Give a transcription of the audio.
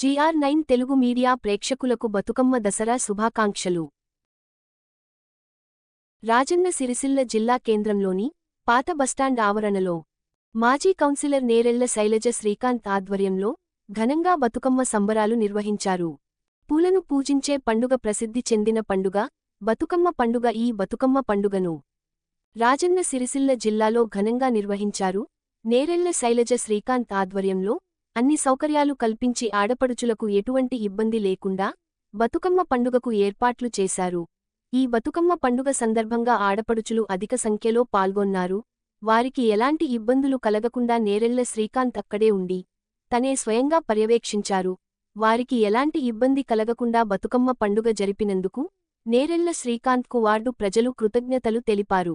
GR nine Telugu media ప్రేక్షకులకు బతుకమ్మ దసరా శుభాకాంక్షలు. రాజన్న సిరిసిల్ల జిల్లా కేంద్రంలోని పాత బస్టాండ్ ఆవరణలో మాజీ కౌన్సిలర్ నేరెళ్ళ శైలజ శ్రీకాంత్ ఆధ్వర్యంలో ఘనంగా బతుకమ్మ సంబరాలు నిర్వహించారు. పూలను పూజించే పండుగ ప్రసిద్ధి చెందిన పండుగ బతుకమ్మ పండుగ ఈ బతుకమ్మ పండుగను రాజన్న సిరిసిల్ల జిల్లాలో ఘనంగా నిర్వహించారు నేరెళ్ళ శైలజ శ్రీకాంత్ ఆధ్వర్యంలో అన్ని సౌకర్యాలు కల్పించి ఆడపడుచులకు ఎటువంటి ఇబ్బంది లేకుండా బతుకమ్మ పండుగకు ఏర్పాట్లు చేశారు. ఈ బతుకమ్మ పండుగ సందర్భంగా ఆడపడుచులు అధిక సంఖ్యలో పాల్గొన్నారు. వారికి ఎలాంటి ఇబ్బందులు కలగకుండా నేరెళ్ళ శ్రీకాంత్ అక్కడే ఉండి తనే స్వయంగా పర్యవేక్షించారు. వారికి ఎలాంటి ఇబ్బంది కలగకుండా బతుకమ్మ పండుగ జరిపినందుకు నేరెళ్ళ శ్రీకాంత్కు వార్డు ప్రజలు కృతజ్ఞతలు తెలిపారు.